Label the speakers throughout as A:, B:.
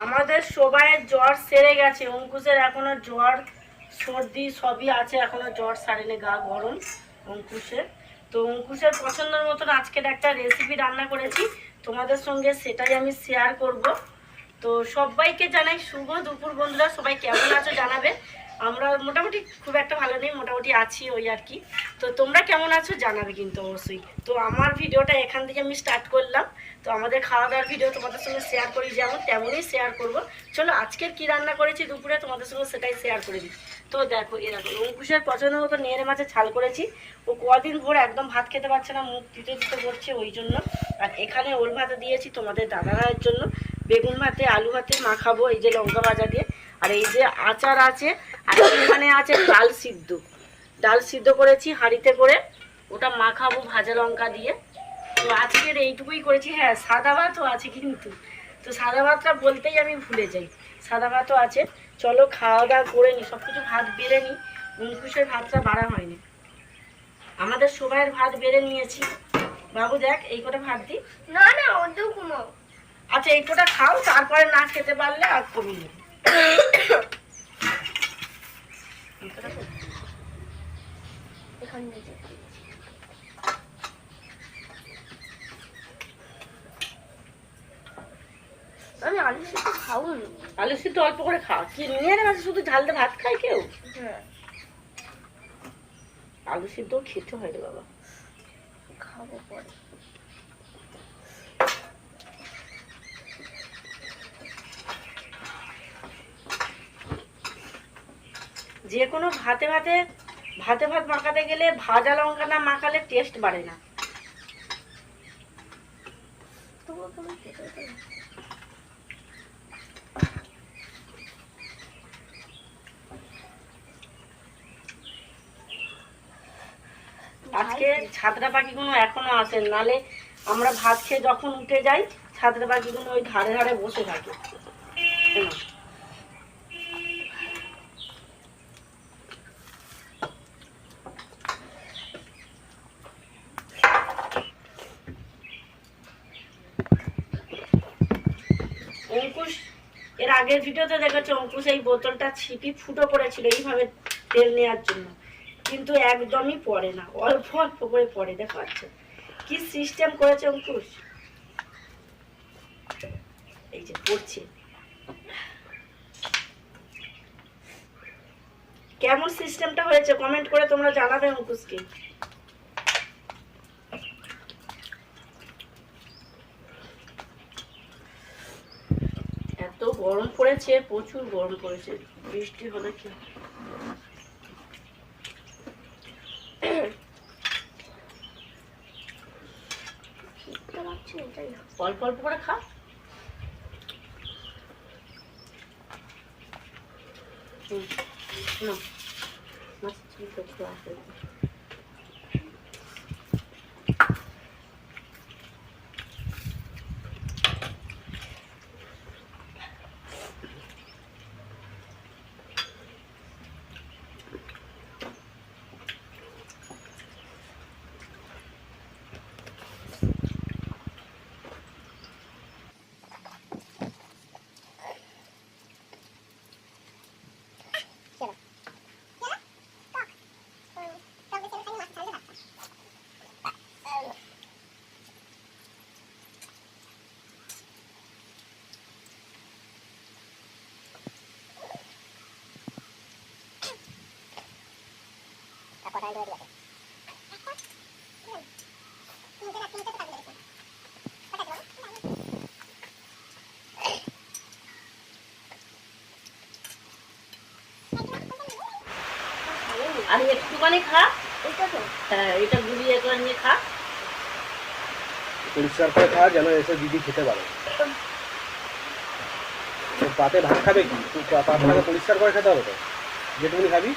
A: আমাদের সবাইয়ের জ্বর সেরে গেছে। অঙ্কুশের এখনও জ্বর, সর্দি সবই আছে, এখনও জ্বর সারেনি, গা গরম অঙ্কুশের। তো অঙ্কুশের পছন্দের মতন আজকের একটা রেসিপি রান্না করেছি। তোমাদের সঙ্গে সেটাই আমি শেয়ার করব। তো সবাইকে জানাই শুভ দুপুর বন্ধুরা, সবাই কেমন আছো জানাবে। আমরা মোটামুটি খুব একটা ভালো নেই, মোটামুটি আছি ওই আর কি। তো তোমরা কেমন আছো জানাবে কিন্তু অবশ্যই। তো আমার ভিডিওটা এখান থেকে আমি স্টার্ট করলাম। তো আমাদের খাওয়া দাওয়ার ভিডিও তোমাদের সঙ্গে শেয়ার করি, যেমন তেমনই শেয়ার করব। চলো, আজকের কি রান্না করেছি দুপুরে তোমাদের সঙ্গে সেটাই শেয়ার করে দিই। তো দেখো এরকম অঙ্কুশের পছন্দ মতো নেড়ে মাছে ছাল করেছি। ও কদিন ভোর একদম ভাত খেতে পারছে না, মুখ দিতে দিতে করছে ওই জন্য। আর এখানে ওল ভাতে দিয়েছি তোমাদের দাদা ভাইয়ের জন্য। বেগুন ভাতে, আলু ভাতে মাখাবো, এই যে লঙ্কা ভাজা দিয়ে। আর এই যে আচার আছে আর এখানে আছে ডাল সিদ্ধ। ডাল সিদ্ধ করেছি হাঁড়িতে করে ওটা মাখাবো ভাজা লঙ্কা দিয়ে। তো আজকের এইটুকুই করেছি হ্যাঁ সাদা ভাতও আছে কিন্তু। তো সাদা ভাতটা বলতেই আমি ভুলে যাই। সাদা ভাতও আছে। চলো খাওয়া দাওয়া করে নিই সব কিছু ভাত বেড়ে নিই অঙ্কুশের ভাতটা বাড়া হয়নি। আমাদের সবাইয়ের ভাত বেড়ে নিয়েছি। বাবু দেখ এই কটা ভাত দিই
B: না না ঘুমাও।
A: আচ্ছা এই কটা খাও তারপরে না খেতে পারলে আর কমিয়ে
B: আমি আলু সিদ্ধ খাব
A: আলু সিদ্ধ অল্প করে খাও। কি নিয়ে গেছে শুধু ঝালতে ভাত খায় কেউ?
B: হ্যাঁ।
A: আলু সিদ্ধ খেতে হয় রে বাবা।
B: খাব পরে।
A: যে কোনো ভাতে ভাতে ভাতে ভাত মাখাতে গেলে ভাজা লঙ্কা না মাখালে টেস্ট বাড়ে না। আজকে ছাত্রা পাখিগুলো এখনও আসেন নালে আমরা ভাত খেয়ে যখন উঠে যাই ছাত্রা পাখিগুলো ওই ধারে ধারে বসে থাকে শোনো, অঙ্কুশ এর আগের ভিডিওতে দেখেছ অঙ্কুশ এই বোতলটা ছিপি ফুটো করেছিল এইভাবে তেল নেওয়ার জন্য। কিন্তু একদমই পড়ে না, অল্প অল্প করে পড়ে দেখো আচ্ছা কি সিস্টেম করেছে অঙ্কুশ? এই যে পড়ছে। কেমন সিস্টেমটা হয়েছে? কমেন্ট করে তোমরা জানাবে অঙ্কুশকে। গরম পড়েছে প্রচুর গরম পড়েছে। বৃষ্টি হলে কি? অল্প অল্প করে খা। হুম, নাও। মাছ ছিল তো হ্যাঁ এটা নিয়ে খা।
C: পরিষ্কার করে যেন এসে দিদি খেতে পারে। ভাত খাবে কি? পরিষ্কার করে খেতে হবে তো? যেটুকুনি খাবি।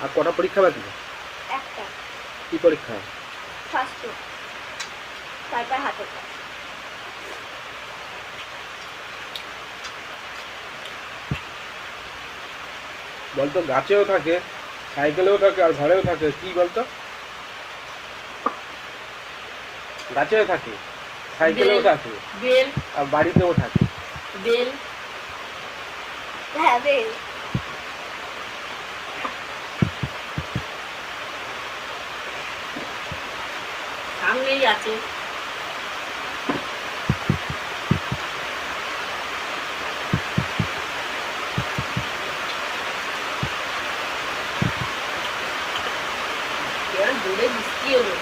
C: আর কটা পরীক্ষা বাকি?
B: একটা।
C: কি পরীক্ষা?
B: তারপর হাতের কাজ।
C: বলতো গাছেও থাকে সাইকেলেও থাকে আর ঘরেও থাকে কি বলতো? গাছেও থাকে সাইকেলেও থাকে
A: বেল।
C: আর বাড়িতেও থাকে।
A: বেল।
B: হ্যাঁ বেল।
A: সামনেই আছে। দূরে বৃষ্টি হলো।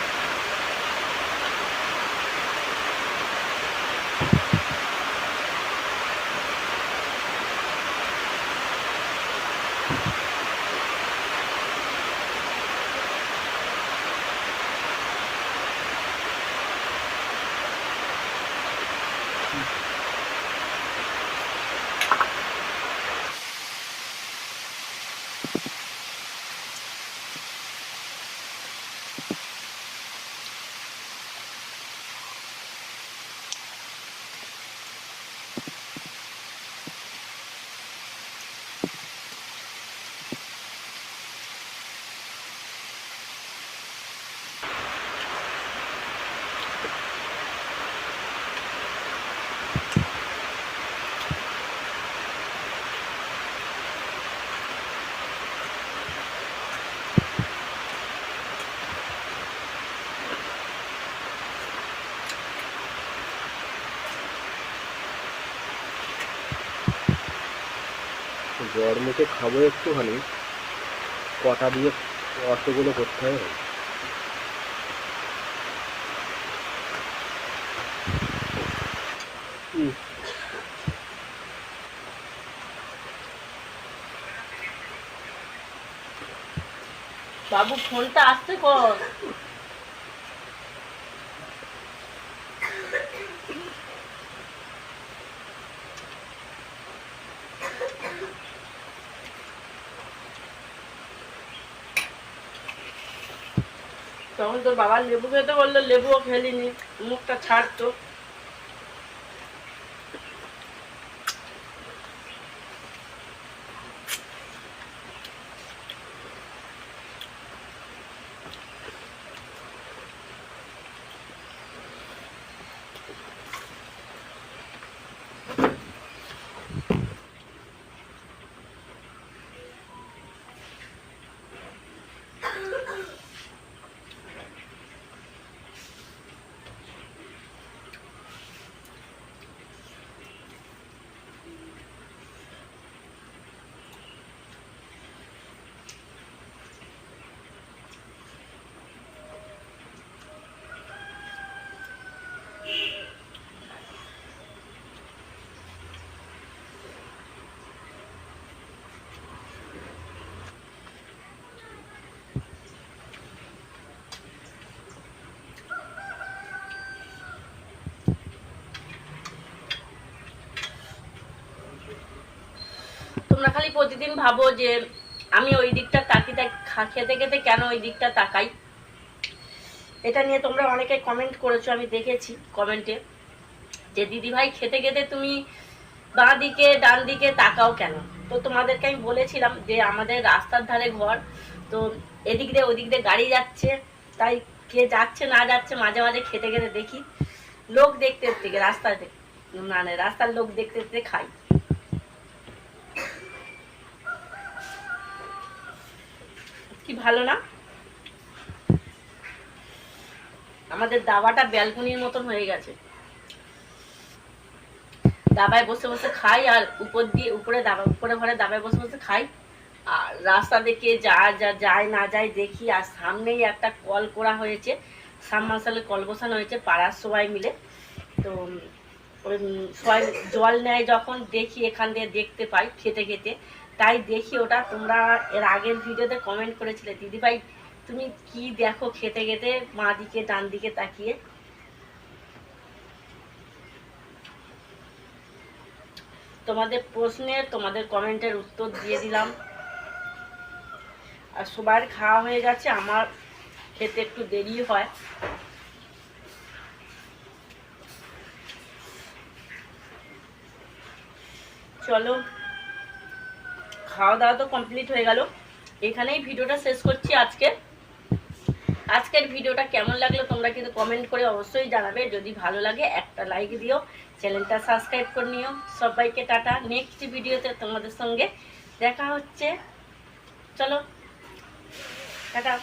C: জ্বর মুখে খাব একটুখানি। কটা দিয়ে অতগুলো করতে হবে।
A: বাবু ফোনটা আসতে কর তখন তোর বাবা লেবু খেতে বলল লেবুও খেলিনি মুখটা ছাড়তো। তোমরা খালি প্রতিদিন ভাবো যে আমি ওই দিকটা তাকি খেতে খেতে কেন ওই দিকটা তাকাই। এটা নিয়ে তোমরা অনেকে কমেন্ট করেছ, আমি দেখেছি কমেন্টে যে দিদি ভাই খেতে খেতে তুমি বাঁ দিকে, ডান দিকে তাকাও কেন? তো তোমাদেরকে আমি বলেছিলাম যে আমাদের রাস্তার ধারে ঘর, তো এদিক দিয়ে ওদিক দিয়ে গাড়ি যাচ্ছে, তাই কে যাচ্ছে না যাচ্ছে মাঝে মাঝে খেতে খেতে দেখি। লোক দেখতে দেখতে, রাস্তাতে মানে রাস্তার লোক দেখতে দেখতে খাই। কি ভালো না? আমাদের দাবাটা ব্যালকনির মতন হয়ে গেছে। দাবায় বসে বসে খাই আর উপর দিয়ে, উপরে দাবা, উপরে ঘরে দাবায় বসে বসে খাই। আর রাস্তা দেখে যা যা, যায়, না যায় দেখি। আর সামনেই একটা কল করা হয়েছে। সাবমার্শালের কল বসানো হয়েছে, পাড়ার সবাই মিলে। তো সবাই জল নেয় যখন, দেখি এখান দিয়ে দেখতে পাই, খেতে খেতে। তাই দেখি ওটা তোমরা এর আগের ভিডিওতে কমেন্ট করেছিলে। দিদিভাই, তুমি কি দেখো খেতে খেতে? মা দিকে, ডান দিকে তাকিয়ে। তোমাদের প্রশ্নের তোমাদের কমেন্টের উত্তর দিয়ে দিলাম। আর সবার খাওয়া হয়ে গেছে, আমার খেতে একটু দেরি হয়। চলো খাওয়া দাওয়া তো কমপ্লিট হয়ে গেল। এখানেই ভিডিওটা শেষ করছি আজকে। আজকের ভিডিওটা কেমন লাগল তোমরা কিন্তু কমেন্ট করে অবশ্যই জানাবে। যদি ভালো লাগে, একটা লাইক দিও। চ্যানেলটা সাবস্ক্রাইব করে নিও। সবাইকে টাটা। নেক্সট ভিডিওতে তোমাদের সঙ্গে দেখা হচ্ছে। চলো, টাটা।